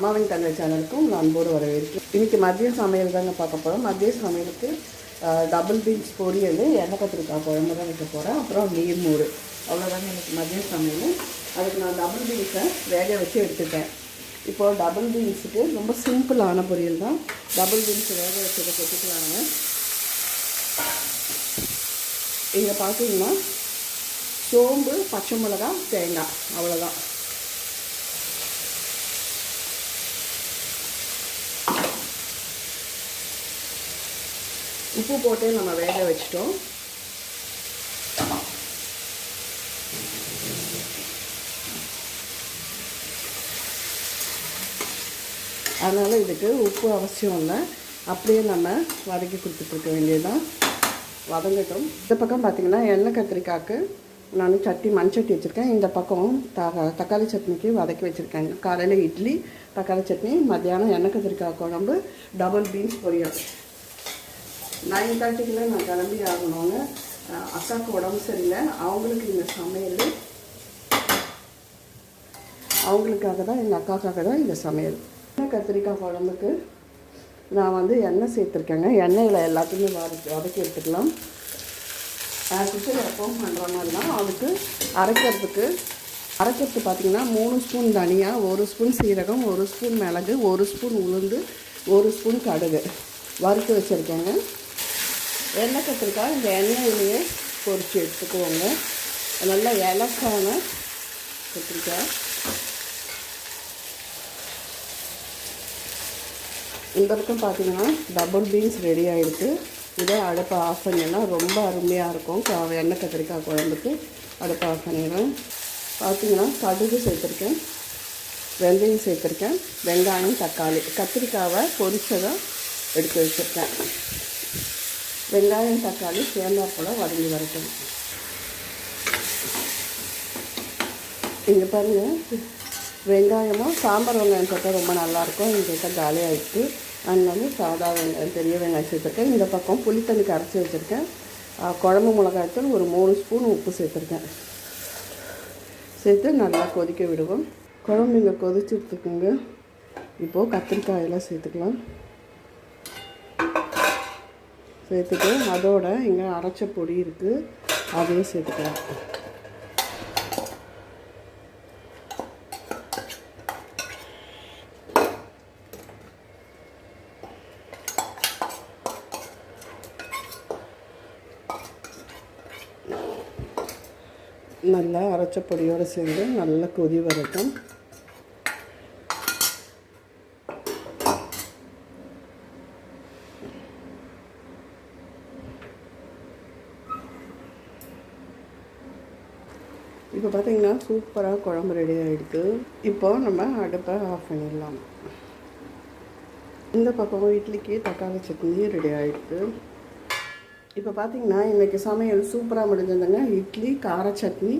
அம்மாவின் தங்கை சேனலுக்கும் நான் அன்போடு வரவேற்கிறேன். இன்றைக்கி மதிய சமையல் தாங்க பார்க்க போகிறோம் மதிய சமையலுக்கு டபுள் பீன்ஸ் பொரியல் எண்ணெய் கத்திரிக்காய் குழம்பு தான் வைக்க போகிறேன் அப்புறம் நீர் மோர். அவ்வளோதாங்க எனக்கு மதிய சமையல். அதுக்கு நான் டபுள் பீன்ஸை வேக வச்சு எடுத்துட்டேன். இப்போது டபுள் பீன்ஸுக்கு ரொம்ப சிம்பிளான பொரியல் தான். டபுள் பீன்ஸ் வேக வச்சதை கொட்டிக்கலாங்க இங்கே பார்த்தீங்கன்னா சோம்பு பச்சை மிளகா தேங்காய். அவ்வளோதான் உப்பு போட்டு நம்ம வேக வச்சிட்டோம். அதனால் இதுக்கு உப்பு அவசியம் இல்லை. அப்படியே நம்ம வதக்கி கொடுத்துட்ருக்க வேண்டியதுதான். வதங்கட்டும். இந்த பக்கம் பார்த்திங்கன்னா எண்ணெய் கத்திரிக்காய்க்கு நான் சட்டி மண் சட்டி வச்சுருக்கேன். இந்த பக்கம் த தக்காளி சட்னிக்கு வதக்கி வச்சுருக்கேன். காலையில் இட்லி தக்காளி சட்னி மத்தியானம் எண்ணெய் கத்திரிக்காய் குழம்பு டபுள் பீன்ஸ் பொரியல். நைன் தேர்ட்டிக்கெலாம் நான் கிளம்பி ஆகணுங்க அக்காவுக்கு உடம்பு சரியில்லை. அவங்களுக்கு இந்த சமையல் அவங்களுக்காக தான் எங்கள் அக்காக்காக தான் இந்த சமையல். கத்திரிக்காய் குழம்புக்கு? நான் வந்து எண்ணெய் சேர்த்துருக்கேங்க. எண்ணெயில் எல்லாத்தையுமே வதக்கி வதக்கி எடுத்துக்கலாம். கிச்சன் எப்பவும் பண்ணுற மாதிரி தான் அதுக்கு அரைக்கிறதுக்கு அரைக்கிறது பார்த்திங்கன்னா மூணு ஸ்பூன் தனியாக ஒரு ஸ்பூன் சீரகம் ஒரு ஸ்பூன் மிளகு ஒரு ஸ்பூன் உளுந்து ஒரு ஸ்பூன் கடுகு வறுத்து வச்சுருக்கேங்க. எண்ணெய் கத்திரிக்காய் இந்த எண்ணெயிலேயே பொரித்து எடுத்துக்குவோங்க நல்லா இலக்கான கத்திரிக்காய். இந்த பக்கம் பார்த்தீங்கன்னா டபுள் பீன்ஸ் ரெடி ஆகிடுச்சு இதே அடுப்பை ஆஃப் பண்ணிடலாம். ரொம்ப அருமையாக இருக்கும். எண்ணெய் கத்திரிக்காய் குழம்புக்கு அடுப்பை ஆஃப் பண்ணிடலாம். பார்த்தீங்கன்னா கடுகு சேர்த்துருக்கேன். வெந்தயம் சேர்த்துருக்கேன். வெங்காயம் தக்காளி. கத்திரிக்காவை பொரிச்சதாக எடுத்து வச்சுருக்கேன். வெங்காயம் தக்காளி தேங்காய் வதங்கி வரட்டும். இங்கே பாருங்கள் வெங்காயமும் சாம்பார் வெங்காயம் போட்டால் ரொம்ப நல்லாயிருக்கும். எங்கள்கிட்ட காலியாகிட்டு அதனால சாதா வெங்காயம் பெரிய வெங்காயம் சேர்த்துருக்கேன் இந்த பக்கம் புளி தண்ணி கரைச்சி வச்சுருக்கேன். குழம்பு மிளகாய்த்தூள் ஒரு மூணு ஸ்பூன் உப்பு சேர்த்துருக்கேன். சேர்த்து நல்லா கொதிக்க விடுவோம். குழம்பு இங்கே கொதிச்சுட்டுருக்குங்க இப்போது கத்திரிக்காயெல்லாம் சேர்த்துக்கலாம். சேர்த்துட்டு அதோட இங்கே அரைச்ச பொடி இருக்குது அதையும் சேர்த்துக்கலாம். நல்லா அரைச்ச பொடியோடு சேர்ந்து நல்லா கொதி வரட்டும். இப்போ பார்த்தீங்கன்னா சூப்பராக குழம்பு ரெடி ஆகிடுது இப்போ நம்ம அடுப்பை ஆஃப் பண்ணிடலாம். இந்த பக்கம் இட்லிக்கு தக்காளி சட்னி ரெடி ஆகிடுது இப்போ பார்த்தீங்கன்னா இன்றைக்கி சமையல் சூப்பராக முடிஞ்சதுங்க. இட்லி கார சட்னி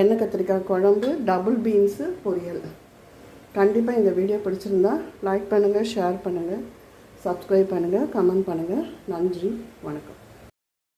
எண்ணெய் கத்திரிக்காய் குழம்பு டபுள் பீன்ஸு பொரியல். கண்டிப்பாக இந்த வீடியோ பிடிச்சிருந்தா லைக் பண்ணுங்கள் ஷேர் பண்ணுங்கள் சப்ஸ்கிரைப் பண்ணுங்கள் கமெண்ட் பண்ணுங்கள் நன்றி வணக்கம்.